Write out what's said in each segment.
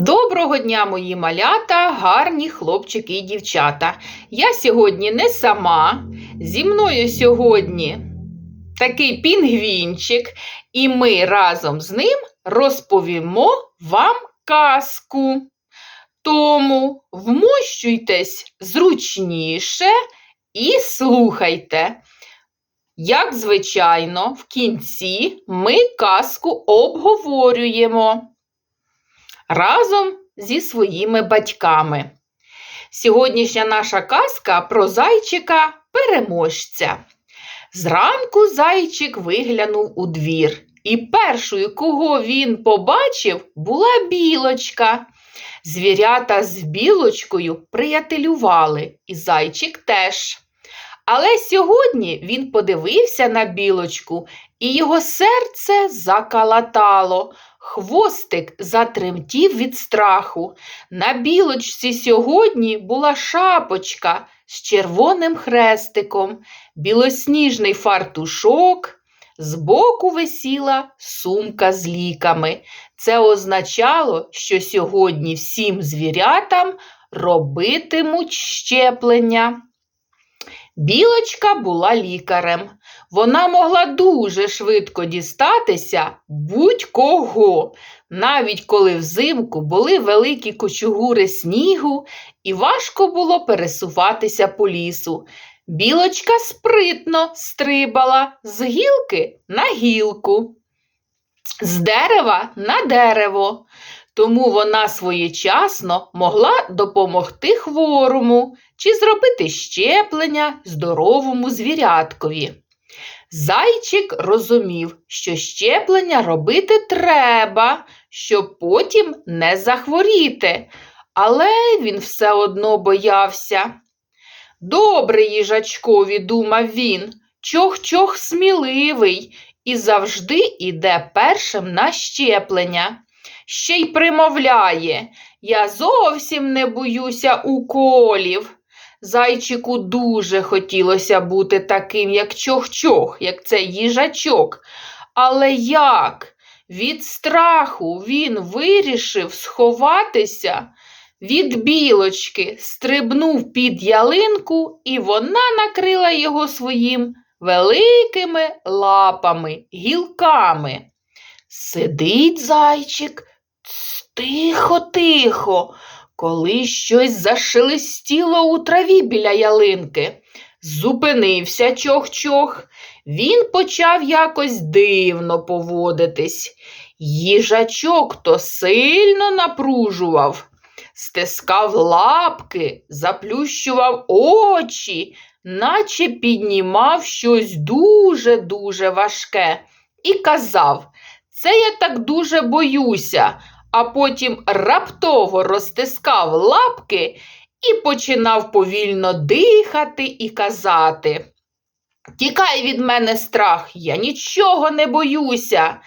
Доброго дня, мої малята, гарні хлопчики і дівчата. Я сьогодні не сама. Зі мною сьогодні такий пінгвінчик, і ми разом з ним розповімо вам казку. Тому вмощуйтесь зручніше і слухайте. Як звичайно, в кінці ми казку обговорюємо разом зі своїми батьками. Сьогоднішня наша казка про зайчика переможця. Зранку зайчик виглянув у двір, і першою, кого він побачив, була білочка. Звірята з білочкою приятелювали, і зайчик теж. Але сьогодні він подивився на білочку, і його серце закалатало. Хвостик затремтів від страху. На білочці сьогодні була шапочка з червоним хрестиком, білосніжний фартушок, збоку висіла сумка з ліками. Це означало, що сьогодні всім звірятам робитимуть щеплення. Білочка була лікарем. Вона могла дуже швидко дістатися будь-кого, навіть коли взимку були великі кочугури снігу і важко було пересуватися по лісу. Білочка спритно стрибала з гілки на гілку, з дерева на дерево. Тому вона своєчасно могла допомогти хворому чи зробити щеплення здоровому звіряткові. Зайчик розумів, що щеплення робити треба, щоб потім не захворіти, але він все одно боявся. Добре, їжачкові, думав він, чох-чох сміливий і завжди іде першим на щеплення. Ще й примовляє, я зовсім не боюся уколів. Зайчику дуже хотілося бути таким, як чох-чох, як цей їжачок. Але як? Від страху він вирішив сховатися від білочки, стрибнув під ялинку, і вона накрила його своїм великими лапами, гілками. Сидить зайчик, тихо-тихо, коли щось зашелестіло у траві біля ялинки. Зупинився чох-чох. Він почав якось дивно поводитись. Їжачок то сильно напружував, стискав лапки, заплющував очі, наче піднімав щось дуже-дуже важке, і казав Це я так дуже боюся а потім раптово розтискав лапки і починав повільно дихати і казати. Тікай від мене страх, я нічого не боюся.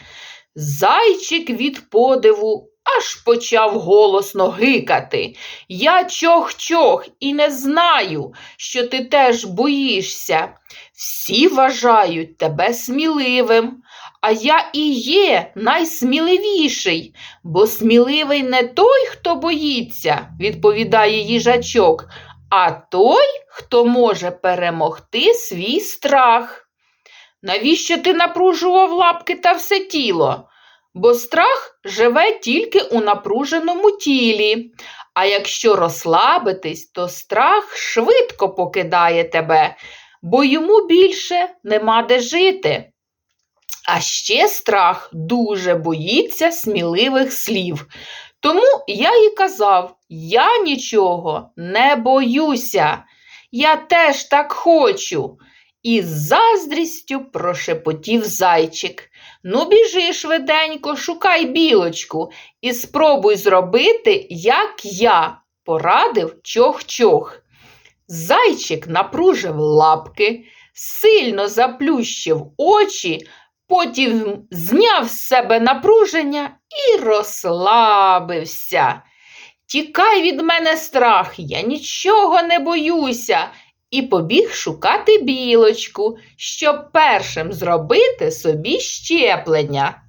Зайчик від подиву аж почав голосно гикати. Я чох-чох і не знаю, що ти теж боїшся. Всі вважають тебе сміливим, а я і є найсміливіший, бо сміливий не той, хто боїться, відповідає їжачок, а той, хто може перемогти свій страх. Навіщо ти напружував лапки та все тіло? Бо страх живе тільки у напруженому тілі, а якщо розслабитись, то страх швидко покидає тебе, бо йому більше нема де жити. А ще страх дуже боїться сміливих слів. Тому я і казав: я нічого не боюся, я теж так хочу. І з заздрістю прошепотів зайчик. Ну, біжи швиденько, шукай білочку і спробуй зробити, як я, порадив чох-чох. Зайчик напружив лапки, сильно заплющив очі, потім зняв з себе напруження і розслабився. Тікай від мене страх, я нічого не боюся, і побіг шукати білочку, щоб першим зробити собі щеплення.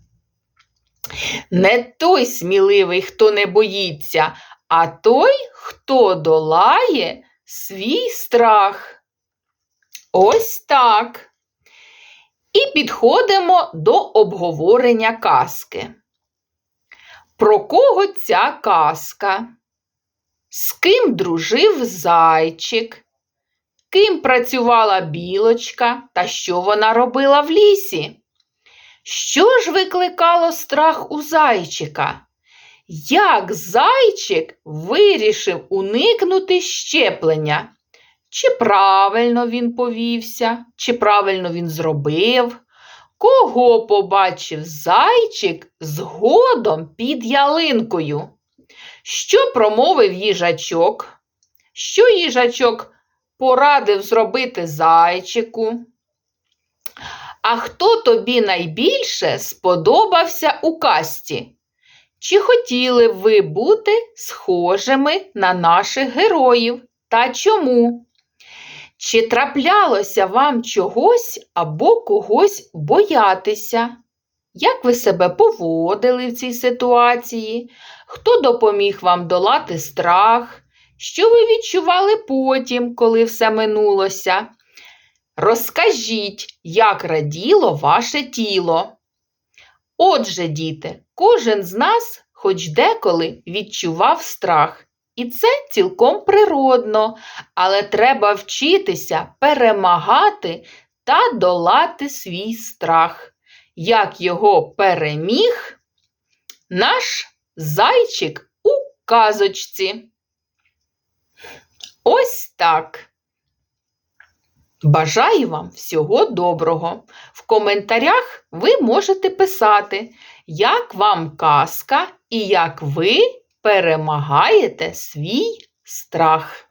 Не той сміливий, хто не боїться, а той, хто долає свій страх. Ось так. І підходимо до обговорення казки. Про кого ця казка? З ким дружив зайчик? Ким працювала білочка та що вона робила в лісі? Що ж викликало страх у зайчика? Як зайчик вирішив уникнути щеплення? Чи правильно він повівся, чи правильно він зробив? Кого побачив зайчик згодом під ялинкою? Що промовив їжачок? Що їжачок порадив зробити зайчику? А хто тобі найбільше сподобався у касті? Чи хотіли б ви бути схожими на наших героїв? Та чому? Чи траплялося вам чогось або когось боятися? Як ви себе поводили в цій ситуації? Хто допоміг вам долати страх? Що ви відчували потім, коли все минулося? Розкажіть, як раділо ваше тіло. Отже, діти, кожен з нас хоч деколи відчував страх. І це цілком природно, але треба вчитися перемагати та долати свій страх. Як його переміг наш зайчик у казочці. Ось так. Бажаю вам всього доброго. В коментарях ви можете писати, як вам казка і як ви перемагаєте свій страх.